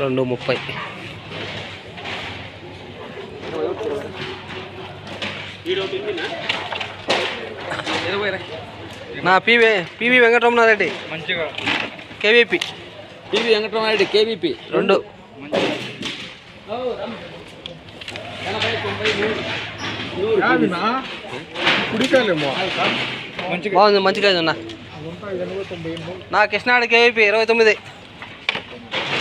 రెండు ముప్పై. నా P V P V Venkataramana Reddy మంచిగా. KVP. TV Venkatarama Reddy KVP. రెండు. కుడికాయలేమో. బాగుంది మంచిగా అన్న నా కృష్ణాడు కేవీపీ ఇరవై తొమ్మిది.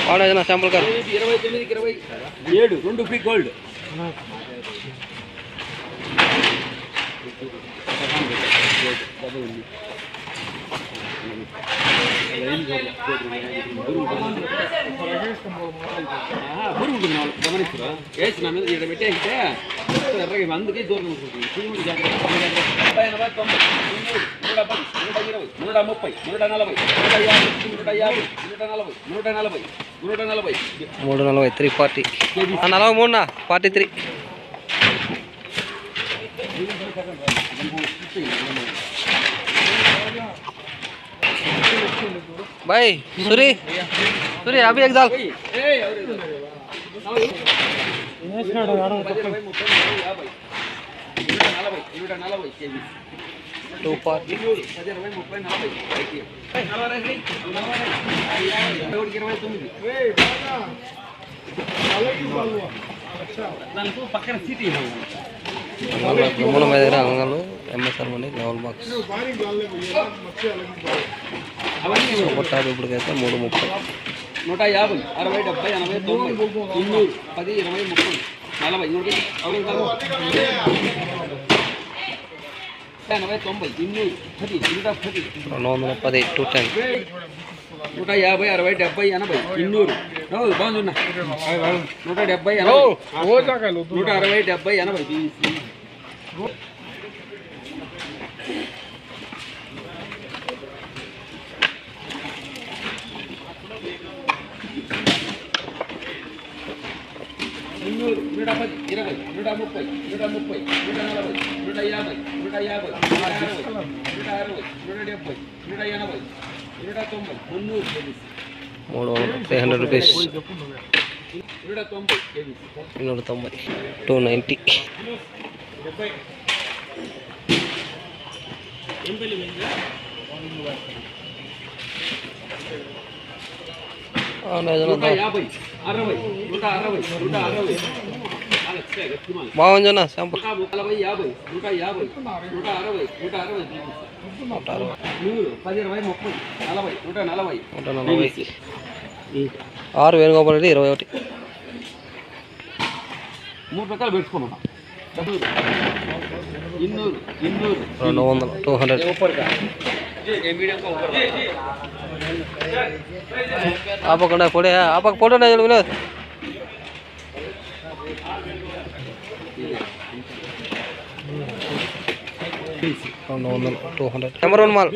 వాడేది నా శాంపుల్ కార్. ఇరవై తొమ్మిదికి ఇరవై ఏడు రెండు ఫ్రీ గోల్డ్. బురుగుంటుంది వేసి నా మీద ఇక్కడ పెట్టేస్తే ఎర్రగా అందుకే దూరం ఉంటుంది నూట పది నూట ఇరవై నూట ముప్పై నూట నలభై నూట యాభై నూట యాభై నూట నలభై నూట నలభై నూట నలభై మూడు నలభై త్రీ ఫార్టీ నలభై మూడు నా ఫార్టీ త్రీ ఇరవై, ముప్పై, నలభై, యాభై. నూట నలభై నూట నలభై కేజీ టూ ఫార్టీ పక్కన మీద దగ్గర ఎంఎస్ఆర్ మనీ లెవెల్ బాక్స్ అవన్నీ ఇప్పటికైతే మూడు ముప్పై. నూట యాభై అరవై డెబ్బై ఎనభై తొంభై ఇన్నూరు పది ఇరవై ముప్పై నలభై. ఎనభై తొంభై ఇన్నూరు పది నూట పది. రెండు వందల పది టూ టెన్ నూట యాభై అరవై డెబ్బై ఎనభై ఇన్నూరు. ఓ, బాగుంది నూట డెబ్బై ఎనభై. నూట అరవై డెబ్బై ఎనభై. ఇన్నూరు నూట పది ఇరవై నూట ముప్పై నూట ముప్పై నూట నలభై నూట యాభై. నూట యాభై నూట అరవై నూట డెబ్బై నూట ఎనభై నూట తొంభై మున్నూరు మూడు వందల త్రీ హండ్రెడ్ రూపీస్ నూట తొంభై నూట తొంభై టూ నైంటీ నూట యాభై. నూట అరవై. నూట అరవై. నూట అరవై. నూట నలభై ఆరు వేణుగోపాల్ రెడ్డి ఇరవై ఒకటి. మూడు రకాలు ఇన్నూరు రెండు వందలు టూ హండ్రెడ్. ఆపకుండా పొడి ఆపక ఫోటో వినోద్ రెండు వందలు టూ హండ్రెడ్ నెంబర్ వన్ మాల్.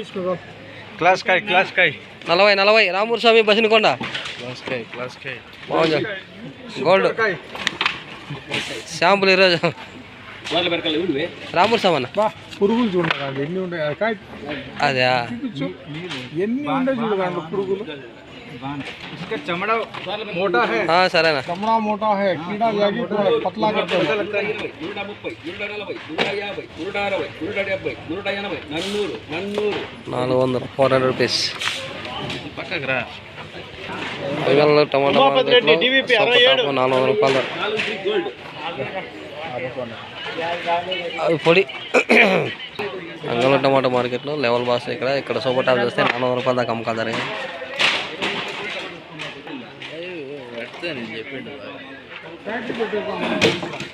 క్లాస్ కాయ్ క్లాస్ కాయ్ నలభై నలభై. రామూర్ స్వామి బసినకొండ. క్లాస్ కాయ్ క్లాస్ కాయ్ బాగుంది. గోల్డ్. శాంపుల్ ఈరోజు. రామూర్ స్వామి అన్న. బా పురుగులు చూడండి ఎన్ని ఉన్నాయి కాయ్ అదే. ఎన్ని ఉన్నాయి పురుగులు? इसका चमड़ा मोटा है ఆ, సరేనా चमड़ा मोटा है कीड़ा जागी तो पतला करता है నూట ముప్పై నూట నలభై నూట యాభై నూట అరవై నూట డెబ్బై నూట ఎనభై నన్నూరు నన్నూరు నాలుగు వందలు ఫోర్ హండ్రెడ్ రూపీస్ పక్కకు రా ఐగల్లో టమాటా మార్కెట్లో సొప్ప నాలుగు వందల రూపాయలు నాలుగు త్రీ గోల్డ్ అవి పొడి అంగళ టమాటా మార్కెట్లో లెవెల్ బాస్ ఇక్కడ ఇక్కడ సూపర్ టాప్ చూస్తే నాలుగు వందల రూపాయల దాకా అమ్మకాలు జరిగాయి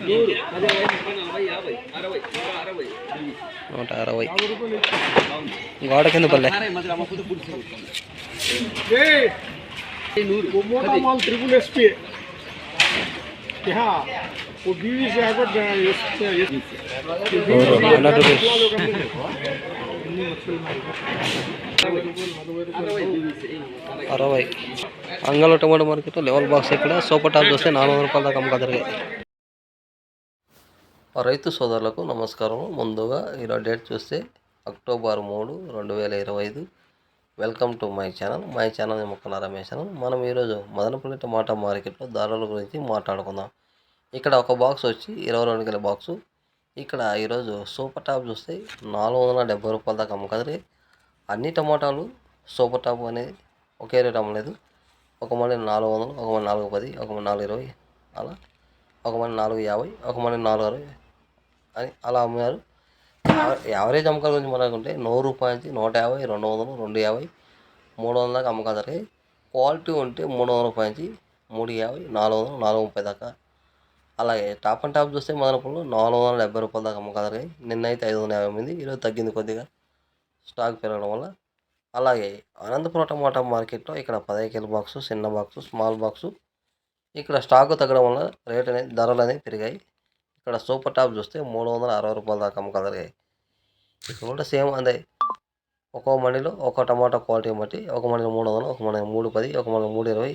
నూరు పది అరవై ముప్పై నలభై యాభై అరవై నూట అరవై నూట అరవై గోడ కింద పల్లె అరవై మధ్య అమ్మ పొద్దు పులుసు ये నూరు वो मोटा माल ट्रिपल एस पी यहाँ वो बीवी से आकर హండ్రెడ్ రూపీస్ అరవై. అంగళ టమాటో మార్కెట్లో లెవెల్ బాక్స్ ఇక్కడ. సూపర్ టాప్ చూస్తే నాలుగు వందల రూపాయల దాకా అమ్మకాలు జరిగాయి. రైతు సోదరులకు నమస్కారం ముందుగా ఈరోజు డేట్ చూస్తే అక్టోబర్ మూడు రెండు వేల ఇరవై ఐదు. Welcome to my channel. My channel మొక్కల రమేష్ ఛానల్. మనం ఈరోజు మదనపల్లి టమాటా మార్కెట్లో ధరల గురించి మాట్లాడుకుందాం. ఇక్కడ ఒక బాక్స్ వచ్చి ఇరవై రెండు కిలో బాక్సు. ఇక్కడ ఈరోజు సూపర్ టాప్ చూస్తే నాలుగు వందల డెబ్బై రూపాయల దాకా అమ్మకదరి అన్ని టమాటాలు సూపర్ టాప్ అనేది ఒకే రేట్ అమ్మలేదు. ఒక మళ్ళీ నాలుగు వందలు ఒక మళ్ళీ నాలుగు పది ఒక మళ్ళీ నాలుగు ఇరవై అలా. ఒక మళ్ళీ నాలుగు యాభై ఒక మళ్ళీ నాలుగు అరవై అని అలా అమ్మారు. యావరేజ్ అమ్మకాల గురించి మాట్లాడుకుంటే నూరు రూపాయల నుంచి నూట యాభై రెండు వందలు రెండు యాభై మూడు వందల దాకా అమ్మకాలు జరిగాయి క్వాలిటీ ఉంటే మూడు వందల రూపాయల నుంచి మూడు యాభై నాలుగు వందలు నాలుగు ముప్పై దాకా అలాగే టాప్ అండ్ టాప్ చూస్తే మదనపల్లి నాలుగు వందల డెబ్బై రూపాయల దాకా అమ్మకాలు నిన్నైతే నిన్న అయితే ఐదు వందల యాభై ఎనిమిది ఈరోజు తగ్గింది కొద్దిగా. స్టాక్ పెరగడం వల్ల. అలాగే అనంతపురం టమాటా మార్కెట్లో ఇక్కడ పదహైదు బాక్సు చిన్న బాక్సు స్మాల్ బాక్సు. ఇక్కడ స్టాక్ తగ్గడం వల్ల రేట్ అనేది ధరలు అనేవి పెరిగాయి. ఇక్కడ సూపర్ టాప్ చూస్తే మూడు వందల అరవై రూపాయల దాకా అమ్మకాలు జరిగాయి ఇక్కడ కూడా సేమ్ అదే. ఒక్కో మండిలో ఒక టమాటా క్వాలిటీ బట్టి ఒక మండిలో మూడు వందలు ఒక మండిలో మూడు పది ఒక మండిలో మూడు ఇరవై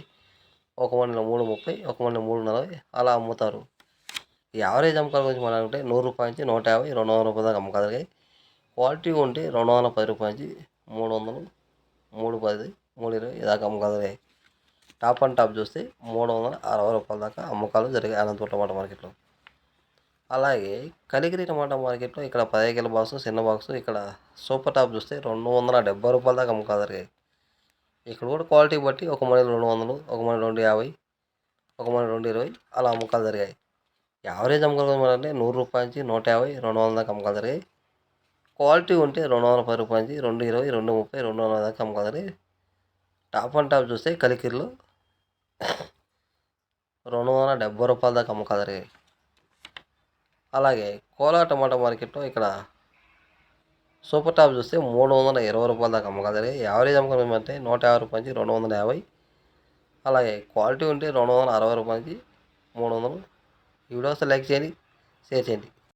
ఒక మండిలో మూడు ముప్పై ఒక మండిలో మూడు నలభై అలా అమ్ముతారు. ఈ యావరేజ్ అమ్మకాల గురించి మాట్లాడుకుంటే నూరు రూపాయల నుంచి నూట యాభై రెండు వందల రూపాయల దాకా అమ్మకాలు జరిగాయి. క్వాలిటీ ఉంటే రెండు వందల పది రూపాయల నుంచి మూడు వందలు మూడు పది మూడు ఇరవై దాకా అమ్మకాలు జరిగాయి. టాప్ అండ్ టాప్ చూస్తే మూడు వందల అరవై రూపాయల దాకా అమ్మకాలు జరిగాయి అనంతపురం టమాటా మార్కెట్లో. అలాగే కలిగిరి టమాటా మార్కెట్లో ఇక్కడ పదిహేను కిలో బాక్స్ చిన్న బాక్స్ ఇక్కడ సూపర్ టాప్ చూస్తే రెండు వందల డెబ్బై రూపాయల దాకా అమ్మకాలు జరిగాయి. ఇక్కడ కూడా క్వాలిటీ బట్టి ఒక మణి రెండు వందలు ఒక మణి రెండు యాభై ఒక మణి రెండు ఇరవై అలా అమ్మకాలు జరిగాయి. యావరేజ్ అమ్మకాలు అంటే నూరు రూపాయల నుంచి నూట యాభై రెండు వందల దాకా అమ్మకాలు క్వాలిటీ ఉంటే రెండు వందల పది రూపాయల నుంచి రెండు ఇరవై రెండు ముప్పై రెండు వందల దాకా అమ్మకాలు టాప్ అండ్ టాప్ చూస్తే కలికిరిలో. రెండు వందల డెబ్బై రూపాయల దాకా అమ్మకాలు అలాగే కోలా టమాటా మార్కెట్లో ఇక్కడ సూపర్ టాప్ చూస్తే మూడు వందల ఇరవై రూపాయల దాకా అమ్మకాలు యావరేజ్ అమ్మకం ఏమంటే నూట యాభై రూపాయల నుంచి రెండు వందల యాభై. అలాగే క్వాలిటీ ఉంటే రెండు వందల అరవై రూపాయల నుంచి మూడు వందలు. ఈ వీడియో లైక్ చేయండి షేర్ చేయండి.